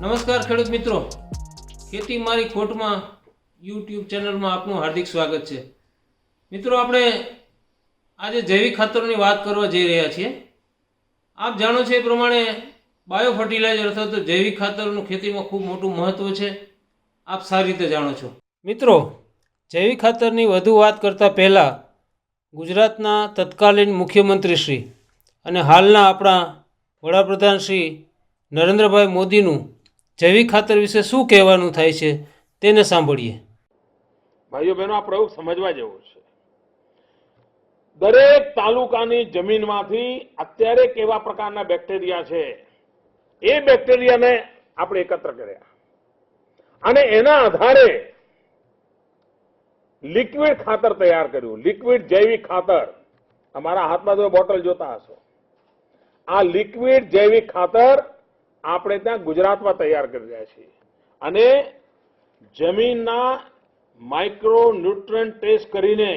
નમસ્કાર ખેડૂત મિત્રો. ખેતી મારી ખોટમાં યુટ્યુબ ચેનલમાં આપનું હાર્દિક સ્વાગત છે. મિત્રો, આપણે આજે જૈવિક ખાતરોની વાત કરવા જઈ રહ્યા છીએ. આપ જાણો છો એ પ્રમાણે બાયો ફર્ટિલાઇઝર અથવા તો જૈવિક ખાતરોનું ખેતીમાં ખૂબ મોટું મહત્ત્વ છે. આપ સારી રીતે જાણો છો. મિત્રો, જૈવિક ખાતરની વધુ વાત કરતાં પહેલાં ગુજરાતના તત્કાલીન મુખ્યમંત્રી શ્રી અને હાલના આપણા વડાપ્રધાન શ્રી નરેન્દ્રભાઈ મોદીનું જૈવિક ખાતર વિશે શું કહેવાનું થાય છે તેને સાંભળીએ. ભાઈઓ બહેનો, આ પ્રયોગ સમજવા જેવો છે. દરેક તાલુકાની જમીનમાંથી અત્યારે કેવા પ્રકારના બેક્ટેરિયા છે, એ બેક્ટેરિયાને આપણે એકત્ર કર્યા. અને એના આધારે લિક્વિડ ખાતર તૈયાર કર્યું. લિક્વિડ જૈવિક ખાતર. અમારા હાથમાં તમે બોટલ જોતા હશો. આ લિક્વિડ જૈવિક ખાતર આપણે ત્યાં ગુજરાતમાં તૈયાર કરી રહ્યા છીએ. અને જમીનના માઇક્રો ન્યુટ્રન ટેસ્ટ કરીને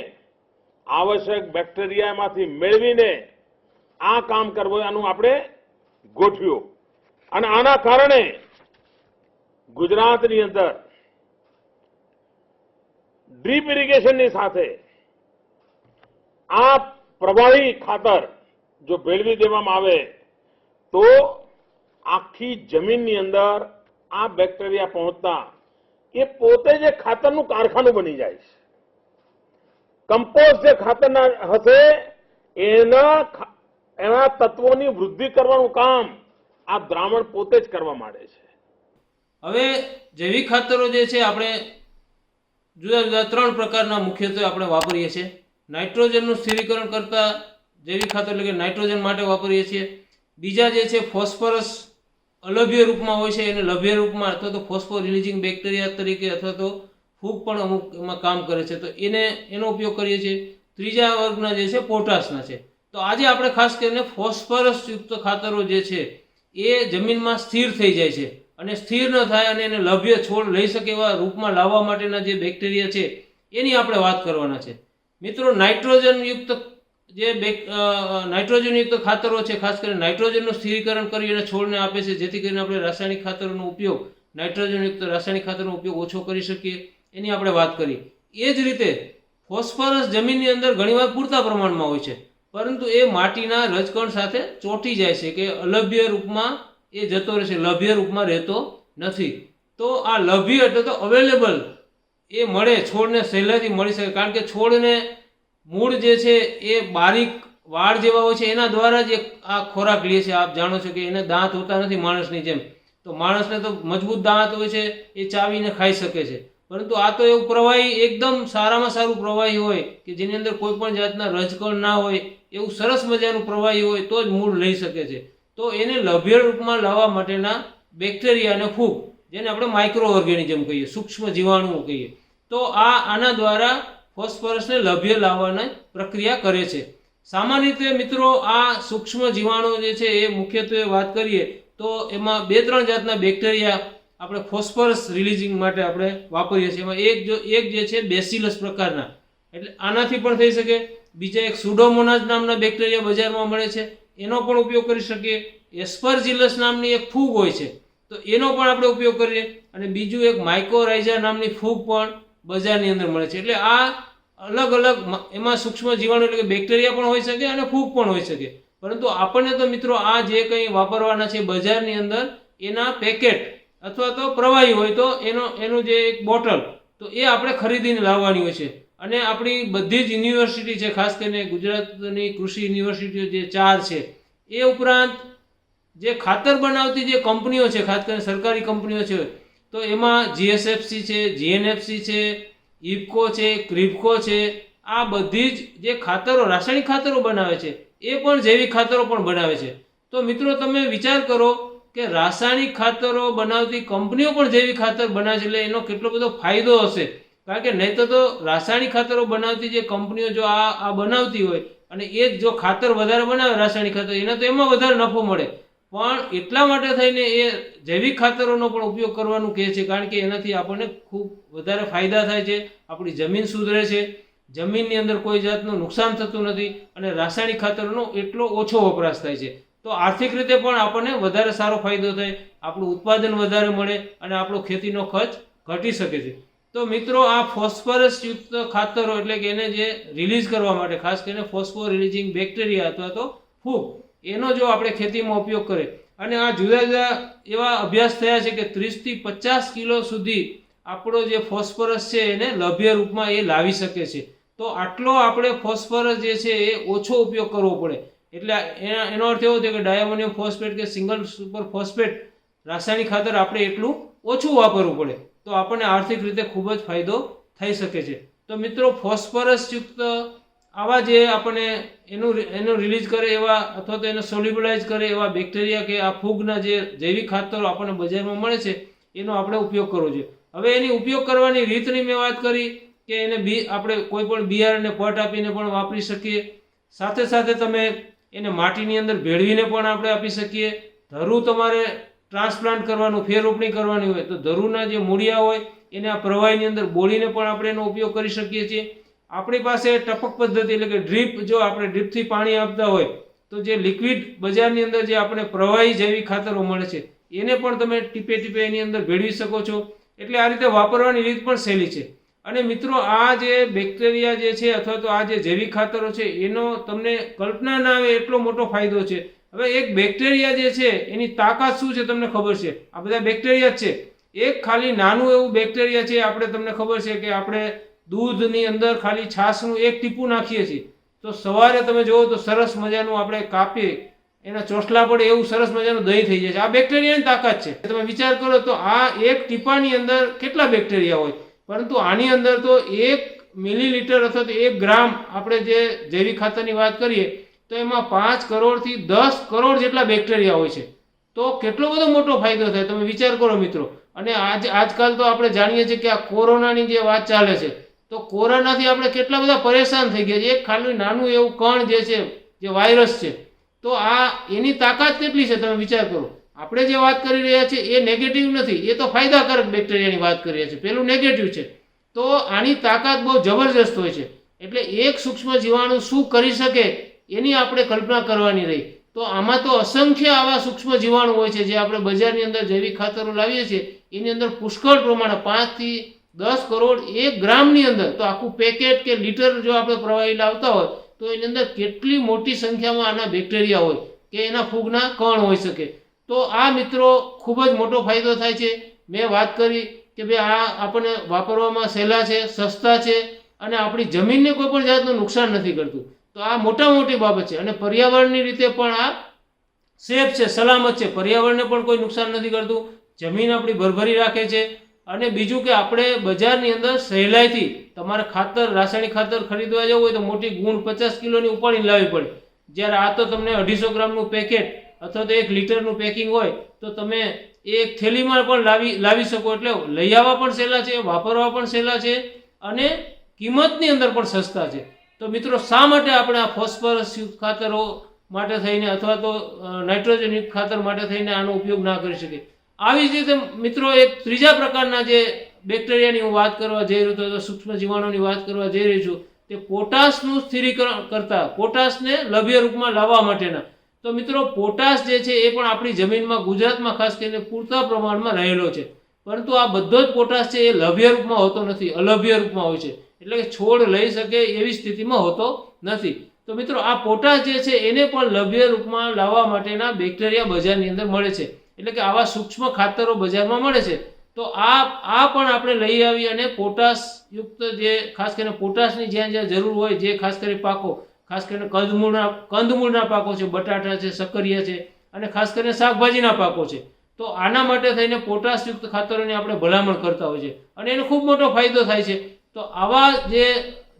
આવશ્યક બેક્ટેરિયામાંથી મેળવીને આ કામ કરવાનું આપણે ગોઠવ્યું. અને આના કારણે ગુજરાતની અંદર ડ્રીપ ઇરિગેશનની સાથે આ પ્રવાહી ખાતર જો ભેળવી દેવામાં આવે તો આખી જમીનની અંદર આ બેક્ટેરિયા પહોંચતા એ પોતે જે ખાતરનું કારખાનું બની જાય છે. કમ્પોઝ જે ખાતરના હશે, એના એના તત્વોની વૃદ્ધિ કરવાનું કામ આ દ્રાવણ પોતે જ કરવા માંડે છે. હવે જૈવિક ખાતરો જે છે, આપણે જુદા જુદા ત્રણ પ્રકારના મુખ્યત્વે આપણે વાપરીએ છીએ. નાઇટ્રોજનનું સ્થિરીકરણ કરતા જૈવિક ખાતર એટલે કે નાઇટ્રોજન માટે વાપરીએ છીએ. બીજા જે છે, ફોસ્ફરસ અલભ્ય રૂપમાં હોય છે એને લભ્ય રૂપમાં અથવા તો ફોસ્ફો રિલીઝિંગ બેક્ટેરિયા તરીકે અથવા તો ફૂગ પણ અમુક એમાં કામ કરે છે. તો એને, એનો ઉપયોગ કરીએ છીએ. ત્રીજા વર્ગના જે છે, પોટાશના છે. તો આજે આપણે ખાસ કરીને ફોસ્ફરસ યુક્ત ખાતરો જે છે, એ જમીનમાં સ્થિર થઈ જાય છે અને સ્થિર ન થાય અને એને લભ્ય છોડ લઈ શકે એવા રૂપમાં લાવવા માટેના જે બેક્ટેરિયા છે, એની આપણે વાત કરવાના છે. મિત્રો નાઇટ્રોજન યુક્ત જે બે નાઇટ્રોજનયુક્ત નાઇટ્રોજન યુક્ત ખાતરો છે, ખાસ કરીને નાઇટ્રોજનનું સ્થિરીકરણ કરી અને છોડને આપે છે, જેથી કરીને આપણે રાસાયણિક ખાતરોનો ઉપયોગ નાઇટ્રોજન યુક્ત રાસાયણિક ખાતરનો ઉપયોગ ઓછો કરી શકીએ, એની આપણે વાત કરી. એ જ રીતે ફોસ્ફરસ જમીનની અંદર ઘણીવાર પૂરતા પ્રમાણમાં હોય છે, પરંતુ એ માટીના રજકણ સાથે ચોંટી જાય છે, કે અલભ્ય રૂપમાં એ જતો રહેશે, લભ્ય રૂપમાં રહેતો નથી. તો આ લભ્ય એટલે તો અવેલેબલ એ મળે, છોડને સહેલાઈથી મળી શકે, કારણ કે છોડને મૂળ જે છે એ બારીક વાળ જેવા હોય છે, એના દ્વારા જ આ ખોરાક લે છે. આપ જાણો છો કે એને દાંત હોતા નથી માણસની જેમ. તો માણસને તો મજબૂત દાંત હોય છે, એ ચાવીને ખાઈ શકે છે. પરંતુ આ તો એવું પ્રવાહી, એકદમ સારામાં સારું પ્રવાહી હોય કે જેની અંદર કોઈ પણ જાતના રજકણ ના હોય, એવું સરસ મજાનું પ્રવાહી હોય, તો જ મૂળ લઈ શકે છે. તો એને લભ્ય રૂપમાં લાવવા માટેના બેક્ટેરિયા અને ફૂગ, જેને આપણે માઇક્રો ઓર્ગેનિઝમ કહીએ, સૂક્ષ્મ જીવાણુઓ કહીએ. તો આ આના દ્વારા ફોસ્ફરસને લભ્ય લાવવાની પ્રક્રિયા કરે છે. સામાન્ય રીતે મિત્રો આ સૂક્ષ્મ જીવાણુ જે છે એ મુખ્યત્વે વાત કરીએ તો એમાં બે ત્રણ જાતના બેક્ટેરિયા આપણે ફોસ્ફરસ રિલીઝિંગ માટે આપણે વાપરીએ છીએ. એમાં એક જો, એક જે છે બેસિલસ પ્રકારના. એટલે આનાથી પણ થઈ શકે. બીજા એક સુડોમોનાઝ નામના બેક્ટેરિયા બજારમાં મળે છે. એનો પણ ઉપયોગ કરી શકીએ. એસ્પરજિલસ નામની એક ફૂગ હોય છે. તો એનો પણ આપણે ઉપયોગ કરીએ. અને બીજું એક માઇકોરાઇઝા નામની ફૂગ પણ બજારની અંદર મળે છે. એટલે આ અલગ અલગ એમાં સૂક્ષ્મ જીવાણુ એટલે કે બેક્ટેરિયા પણ હોઈ શકે અને ફૂગ પણ હોઈ શકે. પરંતુ આપણને તો મિત્રો આ જે કંઈ વાપરવાના છે બજારની અંદર, એના પેકેટ અથવા તો પ્રવાહી હોય તો એનો, એનું જે એક બોટલ, તો એ આપણે ખરીદીને લાવવાની હોય છે. અને આપણી બધી જ યુનિવર્સિટી છે, ખાસ કરીને ગુજરાતની કૃષિ યુનિવર્સિટીઓ જે ચાર છે, એ ઉપરાંત જે ખાતર બનાવતી જે કંપનીઓ છે, ખાસ કરીને સરકારી કંપનીઓ છે, તો એમાં જીએસએફસી છે, જીએનએફસી છે ઇફકો છે ક્રિપકો છે, આ બધી જ જે ખાતરો, રાસાયણિક ખાતરો બનાવે છે, એ પણ જૈવિક ખાતરો પણ બનાવે છે. તો મિત્રો, તમે વિચાર કરો કે રાસાયણિક ખાતરો બનાવતી કંપનીઓ પણ જૈવિક ખાતર બનાવે છે, એટલે એનો કેટલો બધો ફાયદો હશે. કારણ કે નહીં તો રાસાયણિક ખાતરો બનાવતી જે કંપનીઓ જો આ આ બનાવતી હોય, અને એ જ જો ખાતર વધારે બનાવે રાસાયણિક ખાતર, એના તો એમાં વધારે નફો મળે. પણ એટલા માટે થઈને એ જૈવિક ખાતરોનો પણ ઉપયોગ કરવાનું કહે છે, કારણ કે એનાથી આપણને ખૂબ વધારે ફાયદા થાય છે, આપણી જમીન સુધરે છે, જમીનની અંદર કોઈ જાતનું નુકસાન થતું નથી અને રાસાયણિક ખાતરોનો એટલો ઓછો વપરાશ થાય છે. તો આર્થિક રીતે પણ આપણને વધારે સારો ફાયદો થાય, આપણું ઉત્પાદન વધારે મળે અને આપણો ખેતીનો ખર્ચ ઘટી શકે છે. તો મિત્રો, આ ફોસ્ફરસ યુક્ત ખાતરો એટલે કે એને જે રિલીઝ કરવા માટે, ખાસ કરીને ફોસ્ફો રિલીઝિંગ બેક્ટેરિયા અથવા તો ફૂગ એનો જો આપણે ખેતીમાં ઉપયોગ કરીએ. અને આ જુદા જુદા એવા અભ્યાસ થયા છે કે ત્રીસથી પચાસ કિલો સુધી આપણો જે ફોસ્ફરસ છે એને લભ્ય રૂપમાં એ લાવી શકે છે. તો આટલો આપણે ફોસ્ફરસ જે છે એ ઓછો ઉપયોગ કરવો પડે. એટલે એના, એનો અર્થ એવો થયો કે ડાયામોનિયમ ફોસ્ફેટ કે સિંગલ સુપર ફોસ્ફેટ રાસાયણિક ખાતર આપણે એટલું ઓછું વાપરવું પડે. તો આપણને આર્થિક રીતે ખૂબ જ ફાયદો થઈ શકે છે. તો મિત્રો ફોસ્ફરસ યુક્ત આવા જે આપણને એનું એનું રિલીઝ કરે એવા, અથવા તો એને સોલ્યુબલાઇઝ કરે એવા બેક્ટેરિયા કે આ ફૂગના જે જૈવિક ખાતરો આપણને બજારમાં મળે છે, એનો આપણે ઉપયોગ કરવો જોઈએ. હવે એની ઉપયોગ કરવાની રીતની મેં વાત કરી કે એને બી, આપણે કોઈ પણ બિયારણને પટ આપીને પણ વાપરી શકીએ. સાથે સાથે તમે એને માટીની અંદર ભેળવીને પણ આપણે આપી શકીએ. ધરું તમારે ટ્રાન્સપ્લાન્ટ કરવાનું ફેરરોપણી કરવાની હોય તો ધરુના જે મૂળિયા હોય એને આ પ્રવાહીની અંદર બોળીને પણ આપણે એનો ઉપયોગ કરી શકીએ છીએ. આપણી પાસે ટપક પદ્ધતિ એટલે કે ડ્રીપ, જો આપણે ડ્રીપથી પાણી આપતા હોય, તો જે લિક્વિડ બજારની અંદર જે આપણે પ્રવાહી જૈવિક ખાતરો મળે છે, એને પણ તમે ટીપે ટીપે એની અંદર ભેળવી શકો છો. એટલે આ રીતે વાપરવાની રીત પણ સહેલી છે. અને મિત્રો, આ જે બેક્ટેરિયા જે છે અથવા તો આ જે જૈવિક ખાતરો છે, એનો તમને કલ્પના ના આવે એટલો મોટો ફાયદો છે. હવે એક બેક્ટેરિયા જે છે, એની તાકાત શું છે તમને ખબર છે? આ બધા બેક્ટેરિયા જ છે. એક ખાલી નાનું એવું બેક્ટેરિયા છે, આપણે તમને ખબર છે કે આપણે દૂધની અંદર ખાલી છાશનું એક ટીપું નાખીએ છીએ. તો સવારે તમે જુઓ તો સરસ મજાનું આપણે કાપીએ. એના ચોસલા પડે એવું સરસ મજાનું દહીં થઈ જાય છે. આ બેક્ટેરિયાની તાકાત છે. તમે વિચાર કરો તો આ એક ટીપાની અંદર કેટલા બેક્ટેરિયા હોય? પરંતુ આની અંદર તો એક મિલીલીટર અથવા તો એક ગ્રામ આપણે જે જૈવિક ખાતરની વાત કરીએ, તો એમાં પાંચ કરોડથી દસ કરોડ જેટલા બેક્ટેરિયા હોય છે. તો કેટલો બધો મોટો ફાયદો થાય? તમે વિચાર કરો મિત્રો. અને આજ, આજકાલ તો આપણે જાણીએ છીએ કે આ કોરોનાની જે વાત ચાલે છે તો કોરોનાથી આપણે કેટલા બધા પરેશાન થઈ ગયા છે એક ખાલી નાનું એવું કણ જે છે, જે વાયરસ છે, તો આ એની તાકાત કેટલી છે તમે વિચાર કરો. આપણે જે વાત કરી રહ્યા છીએ, એ નેગેટિવ નથી, એ તો ફાયદાકારક બેક્ટેરિયાની વાત કરી રહ્યા છીએ. પેલું નેગેટિવ છે. તો આની તાકાત બહુ જબરજસ્ત હોય છે. એટલે એક સૂક્ષ્મ જીવાણુ શું કરી શકે એની આપણે કલ્પના કરવાની રહી. તો આમાં તો અસંખ્ય આવા સૂક્ષ્મ જીવાણુ હોય છે, જે આપણે બજારની અંદર જૈવિક ખાતરો લાવીએ છીએ, એની અંદર પુષ્કળ પ્રમાણે પાંચથી દસ કરોડ એક ગ્રામની અંદર, તો આખું પેકેટ કે લીટર જો આપણે પ્રવાહી લાવતા હોય, તો એની અંદર કેટલી મોટી સંખ્યામાં આના બેક્ટેરિયા હોય, કે એના ફૂગના કણ હોઈ શકે. તો આ મિત્રો ખૂબ જ મોટો ફાયદો થાય છે. મેં વાત કરી કે ભાઈ આ આપણને વાપરવામાં સહેલા છે, સસ્તા છે, અને આપણી જમીનને કોઈ પણ જાતનું નુકસાન નથી કરતું. તો આ મોટા મોટી બાબત છે. અને પર્યાવરણની રીતે પણ આ સેફ છે, સલામત છે. પર્યાવરણને પણ કોઈ નુકસાન નથી કરતું. જમીન આપણી ભરભરી રાખે છે. અને બીજું કે આપણે બજારની અંદર સહેલાઈથી તમારે ખાતર, રાસાયણિક ખાતર ખરીદવા જવું હોય તો મોટી ગુણ પચાસ કિલોની ઉપાડીને લાવવી પડે. જ્યારે આ તો તમને અઢીસો ગ્રામનું પેકેટ અથવા તો એક લીટરનું પેકિંગ હોય તો તમે એક થેલીમાં પણ લાવી લાવી શકો. એટલે લઈ આવવા પણ સહેલા છે, વાપરવા પણ સહેલા છે અને કિંમતની અંદર પણ સસ્તા છે. તો મિત્રો, શા માટે આપણે આ ફોસ્ફરસ યુક્ત ખાતરો માટે થઈને અથવા તો નાઇટ્રોજનયુક્ત ખાતર માટે થઈને આનો ઉપયોગ ના કરી શકીએ? આવી જ રીતે મિત્રો એક ત્રીજા પ્રકારના જે બેક્ટેરિયાની હું વાત કરવા જઈ રહ્યો અથવા સૂક્ષ્મ જીવાણુની વાત કરવા જઈ રહી છું, તે પોટાશનું સ્થિરીકરણ કરતા, પોટાશને લભ્ય રૂપમાં લાવવા માટેના. તો મિત્રો, પોટાશ જે છે, એ પણ આપણી જમીનમાં, ગુજરાતમાં ખાસ કરીને પૂરતા પ્રમાણમાં રહેલો છે. પરંતુ આ બધો જ પોટાશ છે, એ લભ્ય રૂપમાં હોતો નથી, અલભ્ય રૂપમાં હોય છે. એટલે કે છોડ લઈ શકે એવી સ્થિતિમાં હોતો નથી. તો મિત્રો, આ પોટાશ જે છે, એને પણ લભ્ય રૂપમાં લાવવા માટેના બેક્ટેરિયા બજારની અંદર મળે છે. એટલે કે આવા સૂક્ષ્મ ખાતરો બજારમાં મળે છે. તો આ આ પણ આપણે લઈ આવી અને પોટાશયુક્ત જે, ખાસ કરીને પોટાશની જ્યાં જ્યાં જરૂર હોય, જે ખાસ કરીને પાકો, ખાસ કરીને કંદમૂળના કંદમૂળના પાકો છે, બટાટા છે, સક્કરિયા છે અને ખાસ કરીને શાકભાજીના પાકો છે. તો આના માટે થઈને પોટાશયુક્ત ખાતરોની આપણે ભલામણ કરતા હોય છે અને એનો ખૂબ મોટો ફાયદો થાય છે. તો આવા જે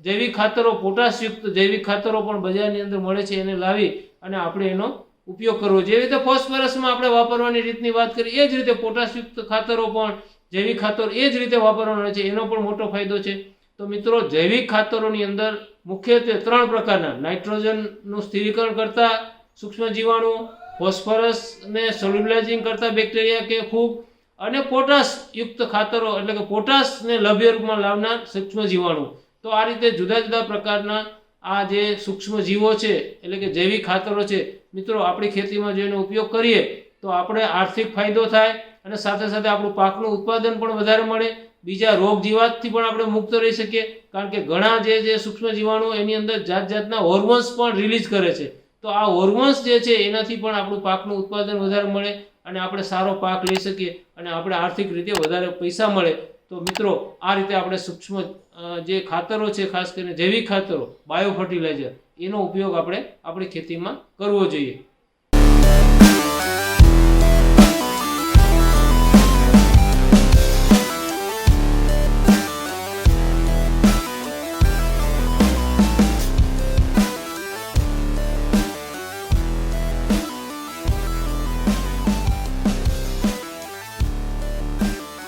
જૈવિક ખાતરો પોટાશયુક્ત જૈવિક ખાતરો પણ બજારની અંદર મળે છે, એને લાવી અને આપણે એનો ઉપયોગ કરવો જેવી રીતે ફોસ્ફરસમાં આપણે વાપરવાની રીતની વાત કરી એ જ રીતે પોટાશયુક્ત ખાતરો પણ, જૈવિક ખાતર એ જ રીતે વાપરવાના છે. એનો પણ મોટો ફાયદો છે. તો મિત્રો, જૈવિક ખાતરોની અંદર મુખ્યત્વે ત્રણ પ્રકારના, નાઇટ્રોજનનું સ્થિરીકરણ કરતા સૂક્ષ્મ જીવાણુ ફોસ્ફરસને સોલ્યુબલાઇઝિંગ કરતા બેક્ટેરિયા કે ફૂગ, અને પોટાશયુક્ત ખાતરો એટલે કે પોટાશને લભ્ય રૂપમાં લાવનાર સૂક્ષ્મ જીવાણુ તો આ રીતે જુદા જુદા પ્રકારના આ જે સૂક્ષ્મ જીવો છે, એટલે કે જૈવિક ખાતરો છે, મિત્રો, આપણી ખેતીમાં જો એનો ઉપયોગ કરીએ, તો આપણે આર્થિક ફાયદો થાય અને સાથે સાથે આપણું પાકનું ઉત્પાદન પણ વધારે મળે. બીજા રોગ જીવાતથી પણ આપણે મુક્ત રહી શકીએ. કારણ કે ઘણા જે જે સૂક્ષ્મ જીવાણુ એની અંદર જાત જાતના હોર્મોન્સ પણ રિલીઝ કરે છે. તો આ હોર્મોન્સ જે છે, એનાથી પણ આપણું પાકનું ઉત્પાદન વધારે મળે અને આપણે સારો પાક લઈ શકીએ અને આપણે આર્થિક રીતે વધારે પૈસા મળે. તો મિત્રો, આ રીતે આપણે સૂક્ષ્મ જે ખાતરો છે, ખાસ કરીને જૈવિક ખાતરો બાયો ફર્ટિલાઇઝર એનો ઉપયોગ આપણે આપણી ખેતીમાં કરવો જોઈએ.